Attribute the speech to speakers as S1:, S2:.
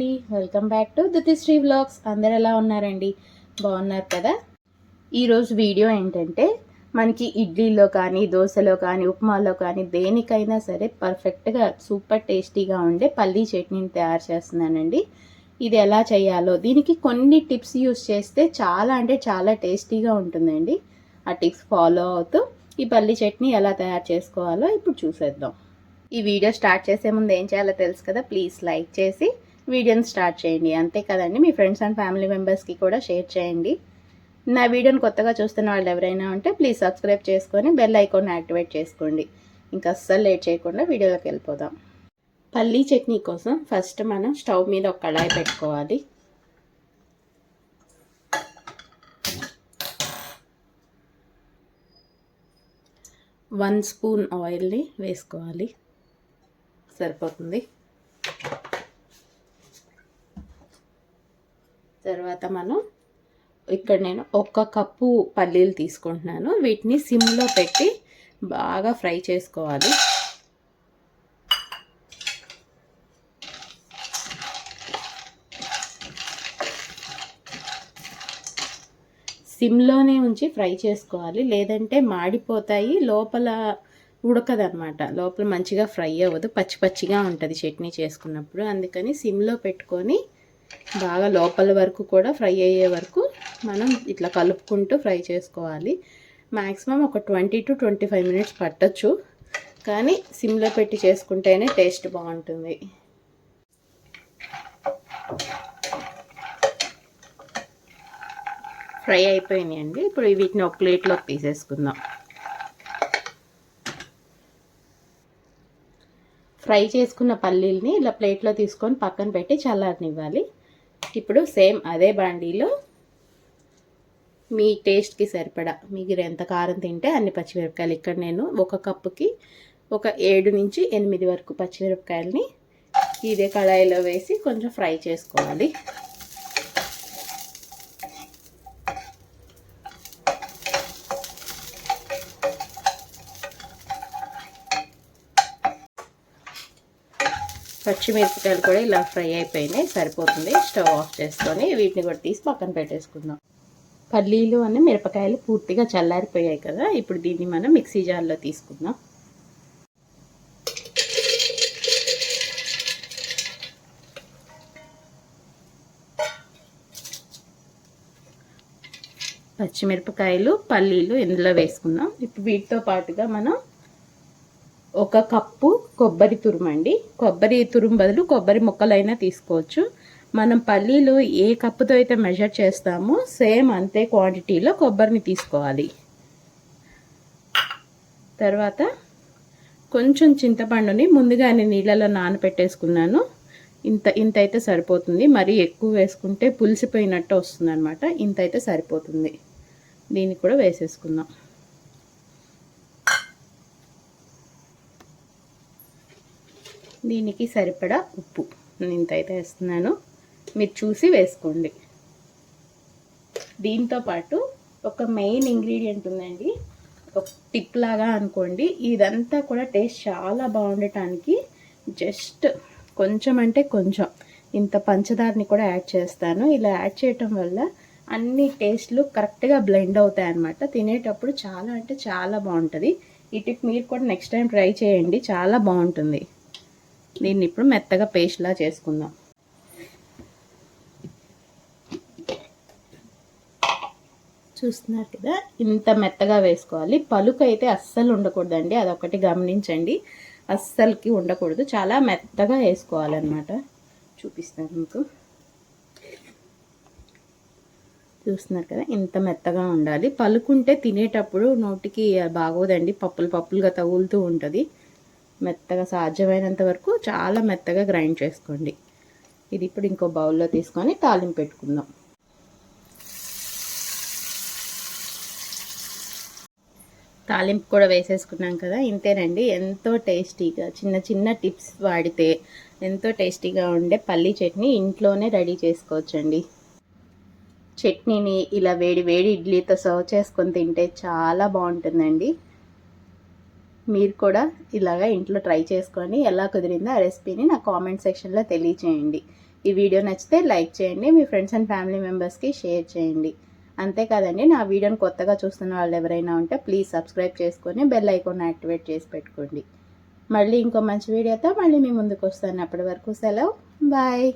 S1: Welcome back to Dutishree vlogs అందరు ఎలా ఉన్నారండి? బాగున్నారు కదా? ఈరోజు వీడియో ఏంటంటే మనకి ఇడ్లీలో కానీ దోశలో కానీ ఉప్మాలో కానీ దేనికైనా సరే పర్ఫెక్ట్గా సూపర్ టేస్టీగా ఉండే పల్లీ చట్నీని తయారు చేస్తున్నానండి. ఇది ఎలా చేయాలో దీనికి కొన్ని టిప్స్ యూస్ చేస్తే చాలా అంటే చాలా టేస్టీగా ఉంటుందండి. ఆ టిప్స్ ఫాలో అవుతూ ఈ పల్లీ చట్నీ ఎలా తయారు చేసుకోవాలో ఇప్పుడు చూసేద్దాం. ఈ వీడియో స్టార్ట్ చేసే ముందు ఏం చేయాలో తెలుసు కదా? ప్లీజ్ లైక్ చేసి వీడియోని స్టార్ట్ చేయండి. అంతే కదండి. మీ ఫ్రెండ్స్ అండ్ ఫ్యామిలీ మెంబర్స్కి కూడా షేర్ చేయండి. నా వీడియోని కొత్తగా చూస్తున్న వాళ్ళు ఎవరైనా ఉంటే ప్లీజ్ సబ్స్క్రైబ్ చేసుకొని బెల్ ఐకాన్ యాక్టివేట్ చేసుకోండి. ఇంకా అస్సలు లేట్ చేయకుండా వీడియోలోకి వెళ్ళిపోదాం. పల్లీ చట్నీ కోసం ఫస్ట్ మనం స్టవ్ మీద ఒక కళాయి పెట్టుకోవాలి. వన్ స్పూన్ ఆయిల్ని వేసుకోవాలి. సరిపోతుంది. తర్వాత మనం ఇక్కడ నేను ఒక్క కప్పు పల్లీలు తీసుకుంటున్నాను. వీటిని సిమ్లో పెట్టి బాగా ఫ్రై చేసుకోవాలి. సిమ్లోనే ఉంచి ఫ్రై చేసుకోవాలి. లేదంటే మాడిపోతాయి. లోపల ఉడకదనమాట లోపల మంచిగా ఫ్రై అవ్వదు. పచ్చి పచ్చిగా ఉంటుంది చట్నీ చేసుకున్నప్పుడు. అందుకని సిమ్లో పెట్టుకొని బాగా లోపల వరకు కూడా ఫ్రై అయ్యే వరకు మనం ఇట్లా కలుపుకుంటూ ఫ్రై చేసుకోవాలి. మ్యాక్సిమం ఒక twenty to twenty five minutes పట్టచ్చు. కానీ సిమ్లో పెట్టి చేసుకుంటేనే టేస్ట్ బాగుంటుంది. ఫ్రై అయిపోయినాయండి. ఇప్పుడు వీటిని ఒక ప్లేట్లోకి తీసేసుకుందాం. ఫ్రై చేసుకున్న పల్లీల్ని ఇలా ప్లేట్లో తీసుకొని పక్కన పెట్టి చల్లారనివ్వాలి. ఇప్పుడు సేమ్ అదే బాండీలో మీ టేస్ట్కి సరిపడా. మీకు ఎంత కారం తింటే అన్ని పచ్చిమిరపకాయలు. ఇక్కడ నేను ఒక కప్పుకి ఒక ఏడు నుంచి ఎనిమిది వరకు పచ్చిమిరపకాయలని ఇదే కళాయిలో వేసి కొంచెం ఫ్రై చేసుకోవాలి. పచ్చిమిరపకాయలు కూడా ఇలా ఫ్రై అయిపోయినాయి సరిపోతుంది. స్టవ్ ఆఫ్ చేసుకొని వీటిని కూడా తీసి పక్కన పెట్టేసుకుందాం. పల్లీలు అన్ని మిరపకాయలు పూర్తిగా చల్లారిపోయాయి కదా ఇప్పుడు దీన్ని మనం మిక్సీ జార్లో తీసుకుందాం. పచ్చిమిరపకాయలు పల్లీలు ఇందులో వేసుకుందాం. ఇప్పుడు వీటితో పాటుగా మనం ఒక కప్పు కొబ్బరి తురుమండి కొబ్బరి తురుము బదులు కొబ్బరి ముక్కలైనా తీసుకోవచ్చు. మనం పల్లీలు ఏ కప్పుతో అయితే మెజర్ చేస్తామో సేమ్ అంతే క్వాంటిటీలో కొబ్బరిని తీసుకోవాలి. తర్వాత కొంచెం చింతపండుని ముందుగానే నీళ్ళలో నానబెట్టేసుకున్నాను ఇంత ఇంత అయితే సరిపోతుంది. మరీ ఎక్కువ వేసుకుంటే పులిసిపోయినట్టు వస్తుంది అనమాట ఇంత అయితే సరిపోతుంది. దీన్ని కూడా వేసేసుకుందాం. దీనికి సరిపడా ఉప్పు. ఇంత అయితే వేస్తున్నాను. మీరు చూసి వేసుకోండి. దీంతో పాటు ఒక మెయిన్ ఇంగ్రీడియంట్ ఉందండి. ఒక టిప్ లాగా అనుకోండి. ఇదంతా కూడా టేస్ట్ చాలా బాగుండటానికి జస్ట్ కొంచెం అంటే కొంచెం. ఇంత పంచదారని కూడా యాడ్ చేస్తాను. ఇలా యాడ్ చేయటం వల్ల అన్ని టేస్ట్లు కరెక్ట్గా బ్లెండ్ అవుతాయి అన్నమాట తినేటప్పుడు చాలా అంటే చాలా బాగుంటుంది. ఈ టిప్ మీరు కూడా నెక్స్ట్ టైం ట్రై చేయండి. చాలా బాగుంటుంది. దీన్ని ఇప్పుడు మెత్తగా పేస్ట్లా చేసుకుందాం. చూస్తున్నారు కదా ఇంత మెత్తగా వేసుకోవాలి. పలుకు అయితే అస్సలు ఉండకూడదండి అదొకటి గమనించండి. అస్సలకి ఉండకూడదు చాలా మెత్తగా వేసుకోవాలన్నమాట. చూపిస్తాను మీకు. చూస్తున్నారు కదా ఇంత మెత్తగా ఉండాలి. పలుకుంటే తినేటప్పుడు నోటికి బాగోదండి పప్పులు పప్పులుగా తగులుతూ ఉంటుంది. మెత్తగా సాధ్యమైనంత వరకు చాలా మెత్తగా గ్రైండ్ చేసుకోండి. ఇది ఇప్పుడు ఇంకో బౌల్లో తీసుకొని తాలింపు పెట్టుకుందాం. తాలింపు కూడా వేసేసుకున్నాం కదా ఇంతేనండి. ఎంతో టేస్టీగా చిన్న చిన్న టిప్స్ వాడితే ఎంతో టేస్టీగా ఉండే పల్లీ చట్నీ ఇంట్లోనే రెడీ చేసుకోవచ్చండి. చట్నీని ఇలా వేడి వేడి ఇడ్లీతో సర్వ్ చేసుకొని తింటే చాలా బాగుంటుందండి. మీరు కూడా ఇలాగా ఇంట్లో ట్రై చేసుకొని ఎలా కుదిరిందో ఆ రెసిపీని నా కామెంట్ సెక్షన్లో తెలియచేయండి. ఈ వీడియో నచ్చితే లైక్ చేయండి మీ ఫ్రెండ్స్ అండ్ ఫ్యామిలీ మెంబర్స్కి షేర్ చేయండి. అంతేకాదండి నా వీడియోని కొత్తగా చూస్తున్న వాళ్ళు ఎవరైనా ఉంటే ప్లీజ్ సబ్స్క్రైబ్ చేసుకొని బెల్ ఐకాన్ యాక్టివేట్ చేసి పెట్టుకోండి. మళ్ళీ ఇంకో మంచి వీడియోతో మళ్ళీ మీ ముందుకు వస్తాను. అప్పటి వరకు సెలవు. బాయ్.